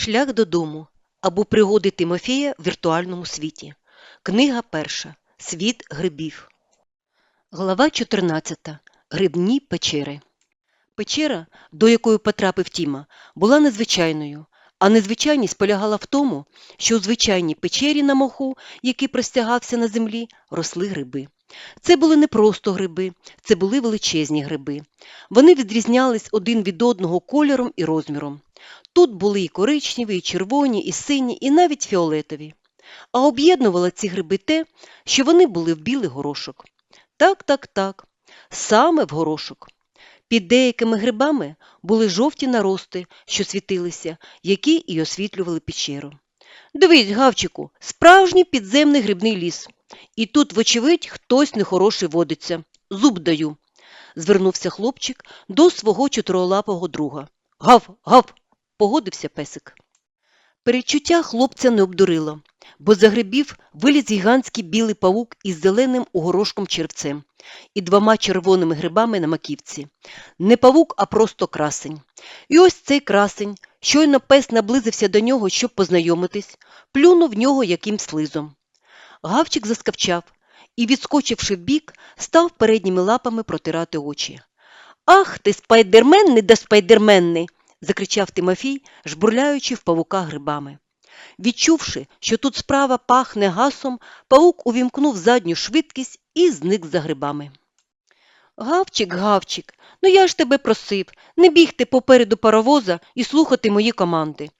Шлях додому або пригоди Тимофія в віртуальному світі. Книга перша. Світ грибів. Глава 14. Грибні печери. Печера, до якої потрапив Тіма, була незвичайною, а незвичайність полягала в тому, що у звичайній печері на моху, який простягався на землі, росли гриби. Це були не просто гриби, це були величезні гриби. Вони відрізнялись один від одного кольором і розміром. Тут були і коричневі, і червоні, і сині, і навіть фіолетові. А об'єднувало ці гриби те, що вони були в білий горошок. Так, так, так, саме в горошок. Під деякими грибами були жовті нарости, що світилися, які і освітлювали печеру. Дивись, гавчику, справжній підземний грибний ліс. І тут, вочевидь, хтось нехороший водиться. Зуб даю. Звернувся хлопчик до свого чотирилапого друга. Гав, гав, погодився песик. Перечуття хлопця не обдурило, бо за грибів виліз гігантський білий павук із зеленим угорошком червцем і двома червоними грибами на маківці. Не павук, а просто красень. І ось цей красень, щойно пес наблизився до нього, щоб познайомитись, плюнув в нього якимсь слизом. Гавчик заскавчав і, відскочивши вбік, став передніми лапами протирати очі. Ах ти, спайдермен не да спайдерменний! Закричав Тимофій, жбурляючи в павука грибами. Відчувши, що тут справа пахне гасом, павук увімкнув задню швидкість і зник за грибами. Гавчик, гавчик, ну я ж тебе просив не бігти попереду паровоза і слухати мої команди,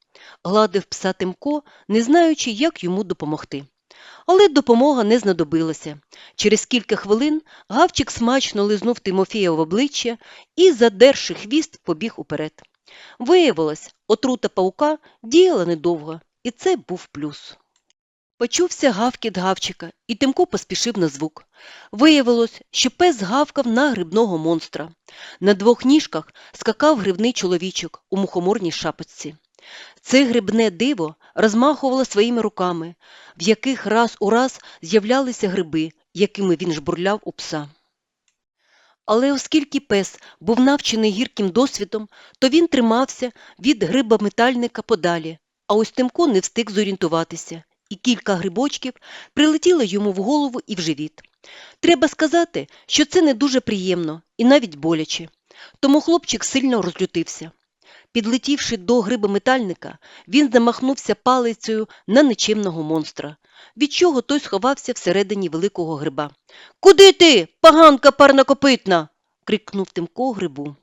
гладив пса Тимко, не знаючи, як йому допомогти. Але допомога не знадобилася. Через кілька хвилин гавчик смачно лизнув Тимофія в обличчя і, задерши хвіст, побіг уперед. Виявилось, отрута паука діяла недовго, і це був плюс. Почувся гавкіт гавчика, і Тимко поспішив на звук. Виявилось, що пес гавкав на грибного монстра. На двох ніжках скакав грибний чоловічок у мухоморній шапочці. Це грибне диво розмахувало своїми руками, в яких раз у раз з'являлися гриби, якими він жбурляв у пса. Але оскільки пес був навчений гірким досвідом, то він тримався від грибометальника подалі, а ось Тимко не встиг зорієнтуватися, і кілька грибочків прилетіло йому в голову і в живіт. Треба сказати, що це не дуже приємно і навіть боляче, тому хлопчик сильно розлютився. Підлетівши до грибометальника, він замахнувся палицею на нечемного монстра, від чого той сховався всередині великого гриба. Куди ти, поганка парнокопитна? крикнув Тимко грибу.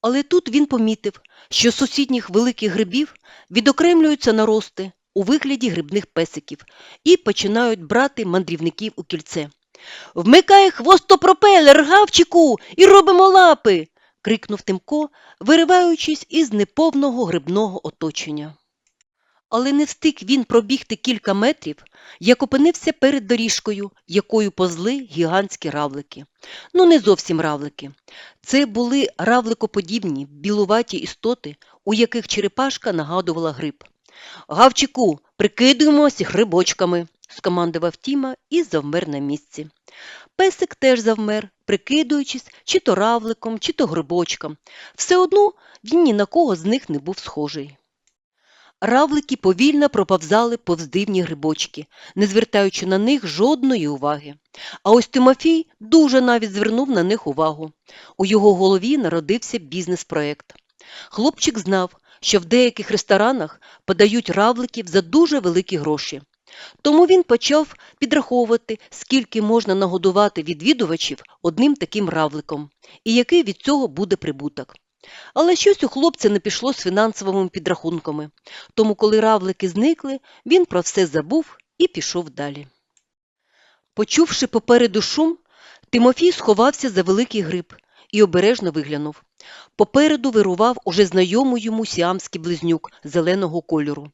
Але тут він помітив, що сусідніх великих грибів відокремлюються нарости у вигляді грибних песиків і починають брати мандрівників у кільце. Вмикай хвостопропелер, гавчику, і робимо лапи. крикнув Тимко, вириваючись із неповного грибного оточення. Але не встиг він пробігти кілька метрів, як опинився перед доріжкою, якою позли гігантські равлики. Ну, не зовсім равлики. Це були равликоподібні, білуваті істоти, у яких черепашка нагадувала гриб. Гавчику, прикидуємося грибочками, скомандував Тіма і завмер на місці. Песик теж завмер, прикидуючись чи то равликом, чи то грибочком. Все одно він ні на кого з них не був схожий. Равлики повільно проповзали повз дивні грибочки, не звертаючи на них жодної уваги. А ось Тимофій дуже навіть звернув на них увагу. У його голові народився бізнес-проект. Хлопчик знав, що в деяких ресторанах подають равликів за дуже великі гроші. Тому він почав підраховувати, скільки можна нагодувати відвідувачів одним таким равликом, і який від цього буде прибуток. Але щось у хлопця не пішло з фінансовими підрахунками, тому коли равлики зникли, він про все забув і пішов далі. Почувши попереду шум, Тимофій сховався за великий гриб і обережно виглянув. Попереду вирував уже знайомий йому сіамський близнюк зеленого кольору.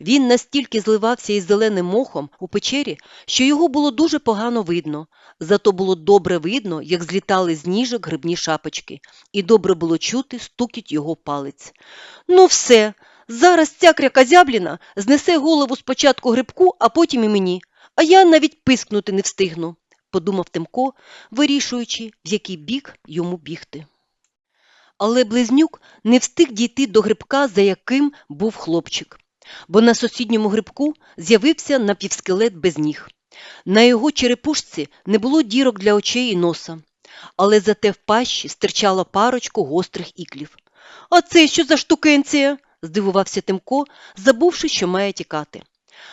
Він настільки зливався із зеленим мохом у печері, що його було дуже погано видно, зато було добре видно, як злітали з ніжок грибні шапочки, і добре було чути стукіт його палець. Ну все, зараз ця крякозябліна знесе голову спочатку грибку, а потім і мені, а я навіть пискнути не встигну, подумав Тимко, вирішуючи, в який бік йому бігти. Але близнюк не встиг дійти до грибка, за яким був хлопчик, бо на сусідньому грибку з'явився напівскелет без ніг. На його черепушці не було дірок для очей і носа, але зате в пащі стирчала парочку гострих іклів. А це що за штукенція? здивувався Тимко, забувши, що має тікати.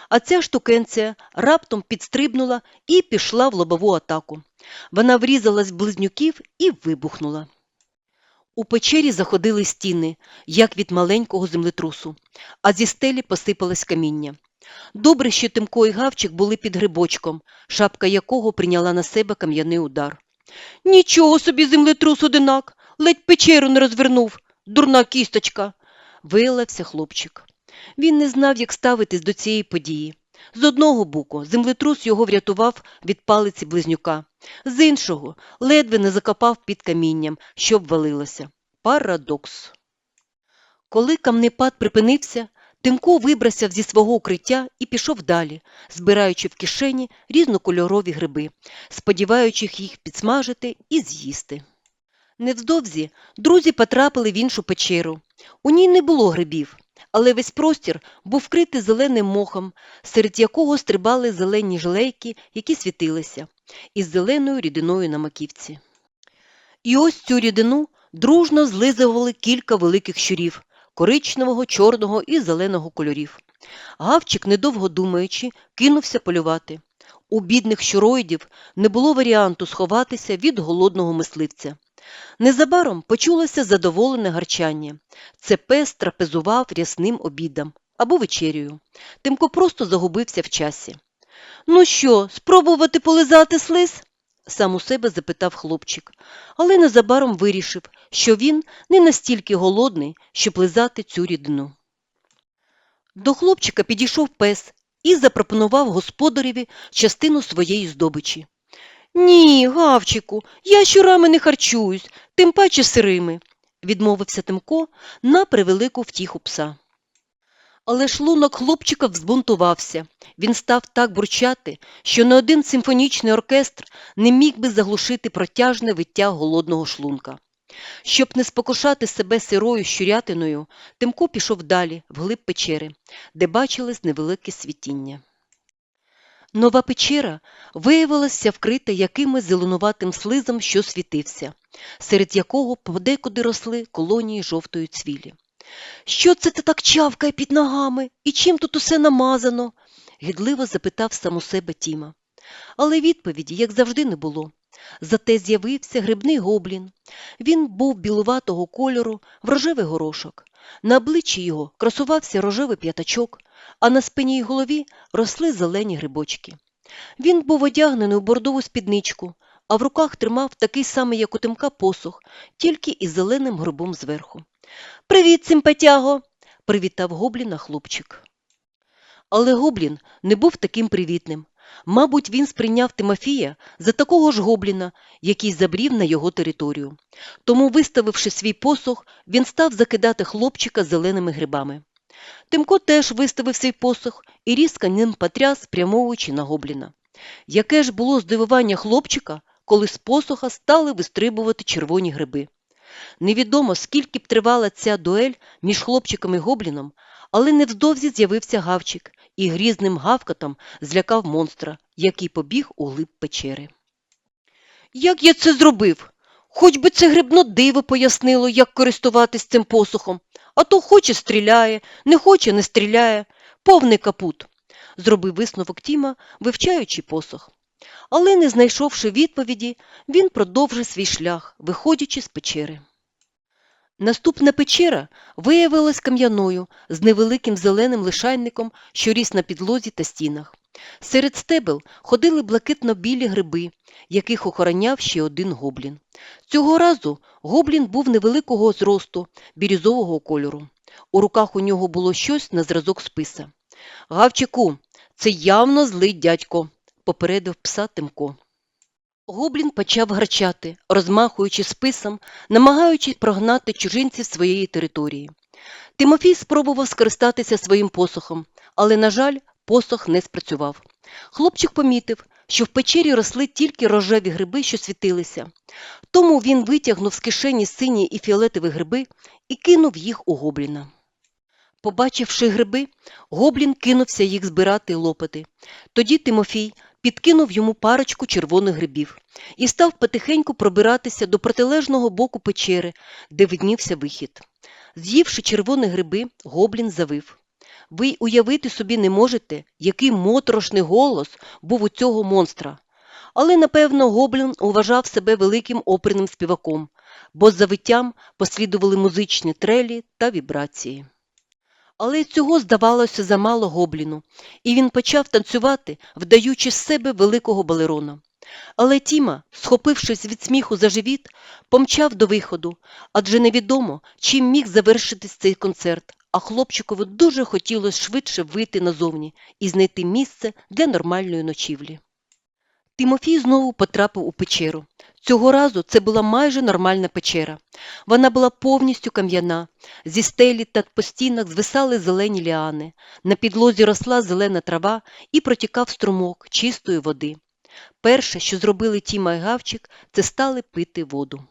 А ця штукенція раптом підстрибнула і пішла в лобову атаку. Вона врізалась в близнюків і вибухнула. У печері заходили стіни, як від маленького землетрусу, а зі стелі посипалось каміння. Добре, що Тимко і Гавчик були під грибочком, шапка якого прийняла на себе кам'яний удар. Нічого собі землетрус одинак, ледь печеру не розвернув, дурна кісточка, виявився хлопчик. Він не знав, як ставитись до цієї події. З одного боку, землетрус його врятував від палиці близнюка, з іншого ледве не закопав під камінням, що обвалилося. Парадокс. Коли камнепад припинився, Тимко вибрався зі свого укриття і пішов далі, збираючи в кишені різнокольорові гриби, сподіваючись їх підсмажити і з'їсти. Невдовзі друзі потрапили в іншу печеру. У ній не було грибів, але весь простір був вкритий зеленим мохом, серед якого стрибали зелені жилейки, які світилися, із зеленою рідиною на маківці. І ось цю рідину дружно злизували кілька великих щурів коричневого, чорного і зеленого кольорів. Гавчик, недовго думаючи, кинувся полювати. У бідних щуроїдів не було варіанту сховатися від голодного мисливця. Незабаром почулося задоволене гарчання. Це пес трапезував рясним обідом або вечерею. Тимко просто загубився в часі. Ну що, спробувати полизати слиз? сам у себе запитав хлопчик, але незабаром вирішив, що він не настільки голодний, щоб лизати цю рідину. До хлопчика підійшов пес і запропонував господареві частину своєї здобичі. Ні, Гавчику, я щурами не харчуюсь, тим паче сирими, відмовився Тимко на превелику втіху пса. Але шлунок хлопчика взбунтувався. Він став так бурчати, що не один симфонічний оркестр не міг би заглушити протяжне виття голодного шлунка. Щоб не спокушати себе сирою щурятиною, Тимко пішов далі, вглиб печери, де бачилось невелике світіння. Нова печера виявилася вкрита якимось зеленуватим слизом, що світився, серед якого подекуди росли колонії жовтої цвілі. Що це ти так чавкає під ногами? І чим тут усе намазано? гідливо запитав сам у себе Тіма. Але відповіді, як завжди, не було. Зате з'явився грибний гоблін. Він був білуватого кольору, в рожевий горошок. На обличчі його красувався рожевий п'ятачок, а на спині й голові росли зелені грибочки. Він був одягнений у бордову спідничку, а в руках тримав такий самий, як у Тимка, посох, тільки із зеленим грибом зверху. Привіт, симпатяго! привітав гобліна хлопчик. Але гоблін не був таким привітним. Мабуть, він сприйняв Тимофія за такого ж гобліна, який забрів на його територію. Тому, виставивши свій посох, він став закидати хлопчика зеленими грибами. Тимко теж виставив свій посох і різко ним потряс, спрямовуючи на гобліна. Яке ж було здивування хлопчика, коли з посоха стали вистрибувати червоні гриби. Невідомо, скільки б тривала ця дуель між хлопчиком і гобліном, але невдовзі з'явився гавчик і грізним гавкотом злякав монстра, який побіг у глиб печери. Як я це зробив? Хоч би це грибно диво пояснило, як користуватись цим посухом, а то хоче стріляє, не хоче не стріляє. Повний капут, зробив висновок Тіма, вивчаючи посох. Але, не знайшовши відповіді, він продовжив свій шлях, виходячи з печери. Наступна печера виявилась кам'яною з невеликим зеленим лишайником, що ріс на підлозі та стінах. Серед стебел ходили блакитно-білі гриби, яких охороняв ще один гоблін. Цього разу гоблін був невеликого зросту, бірюзового кольору. У руках у нього було щось на зразок списа. Гавчику, це явно злий дядько, попередив пса Тимко. Гоблін почав гарчати, розмахуючи списом, намагаючись прогнати чужинців своєї території. Тимофій спробував скористатися своїм посохом, але, на жаль, посох не спрацював. Хлопчик помітив, що в печері росли тільки рожеві гриби, що світилися. Тому він витягнув з кишені сині і фіолетові гриби і кинув їх у гобліна. Побачивши гриби, гоблін кинувся їх збирати і лопати. Тоді Тимофій підкинув йому парочку червоних грибів і став потихеньку пробиратися до протилежного боку печери, де виднівся вихід. З'ївши червоні гриби, гоблін завив. Ви й уявити собі не можете, який моторошний голос був у цього монстра. Але, напевно, гоблін вважав себе великим оперним співаком, бо з завиттям послідували музичні трелі та вібрації. Але й цього здавалося замало гобліну, і він почав танцювати, вдаючи з себе великого балерона. Але Тіма, схопившись від сміху за живіт, помчав до виходу, адже невідомо, чим міг завершитись цей концерт, а хлопчикові дуже хотілося швидше вийти назовні і знайти місце для нормальної ночівлі. Тимофій знову потрапив у печеру. Цього разу це була майже нормальна печера. Вона була повністю кам'яна. Зі стелі та по стінах звисали зелені ліани. На підлозі росла зелена трава і протікав струмок чистої води. Перше, що зробили Тіма і Гавчик, це стали пити воду.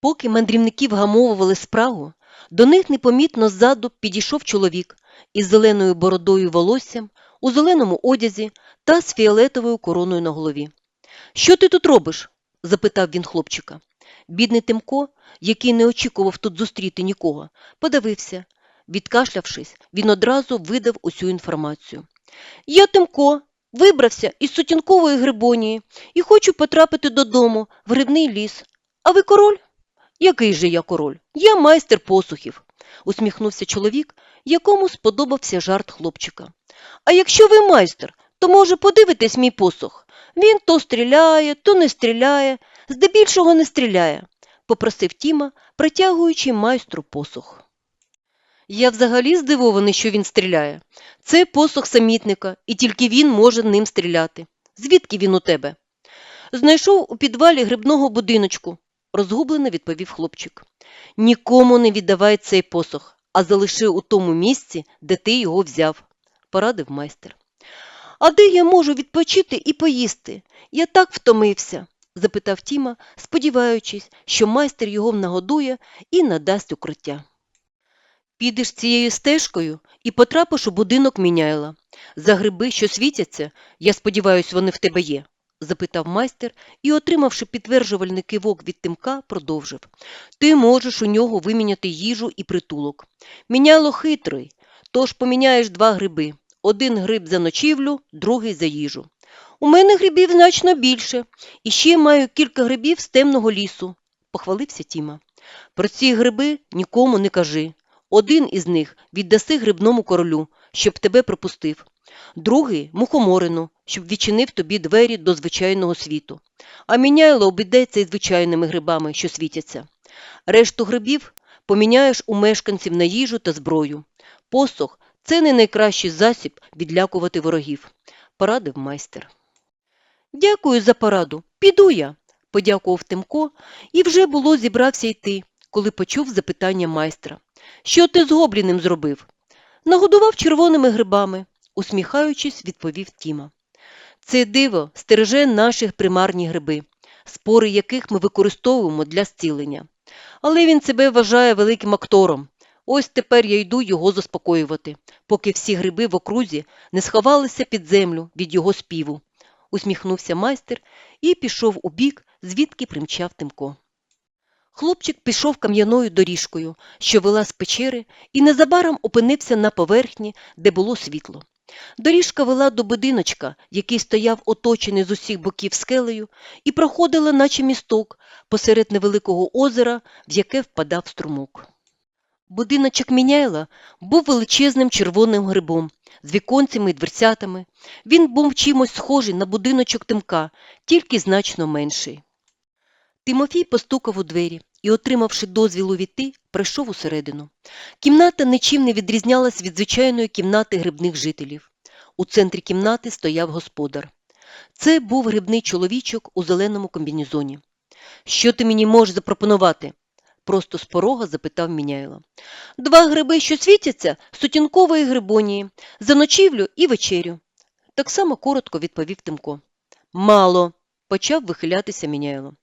Поки мандрівники вгамовували спрагу, до них непомітно ззаду підійшов чоловік із зеленою бородою волоссям, у зеленому одязі та з фіолетовою короною на голові. Що ти тут робиш? запитав він хлопчика. Бідний Тимко, який не очікував тут зустріти нікого, подивився. Відкашлявшись, він одразу видав усю інформацію. Я Тимко, вибрався із сутінкової грибонії і хочу потрапити додому в грибний ліс. А ви король? Який же я король? Я майстер посухів, усміхнувся чоловік, якому сподобався жарт хлопчика. А якщо ви майстер, то, може, подивитесь мій посох. Він то стріляє, то не стріляє, здебільшого не стріляє, попросив Тіма, притягуючи майстру посох. Я взагалі здивований, що він стріляє. Це посох самітника, і тільки він може ним стріляти. Звідки він у тебе? Знайшов у підвалі грибного будиночку, розгублено відповів хлопчик. Нікому не віддавай цей посох, а залиши у тому місці, де ти його взяв, порадив майстер. А де я можу відпочити і поїсти? Я так втомився, запитав Тіма, сподіваючись, що майстер його нагодує і надасть укриття. Підеш цією стежкою і потрапиш у будинок міняйла. За гриби, що світяться, я сподіваюся, вони в тебе є, запитав майстер і, отримавши підтверджувальний кивок від тимка, продовжив. Ти можеш у нього виміняти їжу і притулок. Міняло хитрий, тож поміняєш два гриби. Один гриб за ночівлю, другий за їжу. У мене грибів значно більше, і ще маю кілька грибів з темного лісу, похвалився Тіма. Про ці гриби нікому не кажи. Один із них віддаси грибному королю, щоб тебе пропустив, другий мухоморину, щоб відчинив тобі двері до звичайного світу. А міняйло обійдеться і звичайними грибами, що світяться. Решту грибів поміняєш у мешканців на їжу та зброю. Посох це не найкращий засіб відлякувати ворогів, порадив майстер. Дякую за пораду. Піду я, подякував Тимко і вже було зібрався йти, коли почув запитання майстра. Що ти з гобліним зробив? Нагодував червоними грибами, усміхаючись, відповів Тіма. Це диво стереже наші примарні гриби, спори яких ми використовуємо для зцілення. Але він себе вважає великим актором. Ось тепер я йду його заспокоювати, поки всі гриби в окрузі не сховалися під землю від його співу, усміхнувся майстер і пішов у бік, звідки примчав Тимко. Хлопчик пішов кам'яною доріжкою, що вела з печери, і незабаром опинився на поверхні, де було світло. Доріжка вела до будиночка, який стояв оточений з усіх боків скелею, і проходила, наче місток, посеред невеликого озера, в яке впадав струмок. Будиночок Міняйла був величезним червоним грибом, з віконцями і дверцятами. Він був чимось схожий на будиночок Тимка, тільки значно менший. Тимофій постукав у двері і, отримавши дозвіл увійти, прийшов усередину. Кімната нічим не відрізнялась від звичайної кімнати грибних жителів. У центрі кімнати стояв господар. Це був грибний чоловічок у зеленому комбінезоні. Що ти мені можеш запропонувати? просто з порога запитав Міняйло. Два гриби, що світяться, сутінкової грибонії, за ночівлю і вечерю. Так само коротко відповів Тимко. Мало, почав вихилятися Міняйло.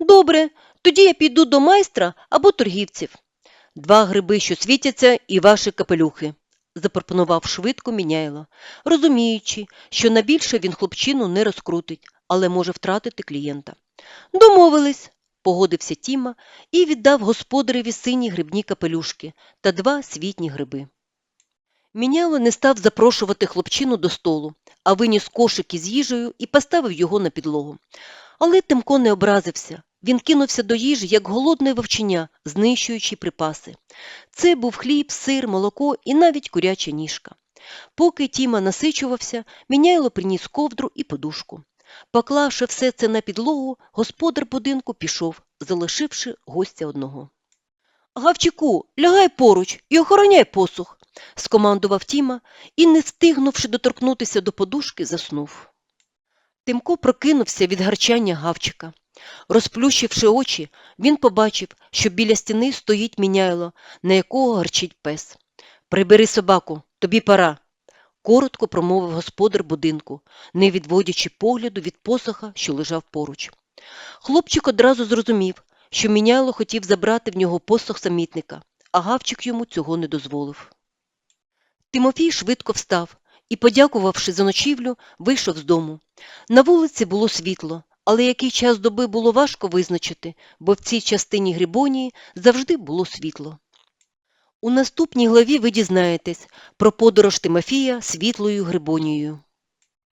Добре, тоді я піду до майстра або торгівців. Два гриби, що світяться, і ваші капелюхи, запропонував швидко Міняйло, розуміючи, що на більше він хлопчину не розкрутить, але може втратити клієнта. Домовились, погодився Тіма і віддав господареві сині грибні капелюшки та два світні гриби. Міняло не став запрошувати хлопчину до столу, а виніс кошик із їжею і поставив його на підлогу. Але Тимко не образився. Він кинувся до їжі, як голодне вовчення, знищуючи припаси. Це був хліб, сир, молоко і навіть куряча ніжка. Поки Тіма насичувався, Міняйло приніс ковдру і подушку. Поклавши все це на підлогу, господар будинку пішов, залишивши гостя одного. Гавчику, лягай поруч і охороняй посух, скомандував Тіма і, не встигнувши доторкнутися до подушки, заснув. Тимко прокинувся від гарчання гавчика. Розплющивши очі, він побачив, що біля стіни стоїть міняйло, на якого гарчить пес. Прибери собаку, тобі пора, коротко промовив господар будинку, не відводячи погляду від посоха, що лежав поруч. Хлопчик одразу зрозумів, що міняйло хотів забрати в нього посох самітника, а гавчик йому цього не дозволив. Тимофій швидко встав і, подякувавши за ночівлю, вийшов з дому. На вулиці було світло, але який час доби було важко визначити, бо в цій частині Грибонії завжди було світло. У наступній главі ви дізнаєтесь про подорож Тимофія світлою Грибонією.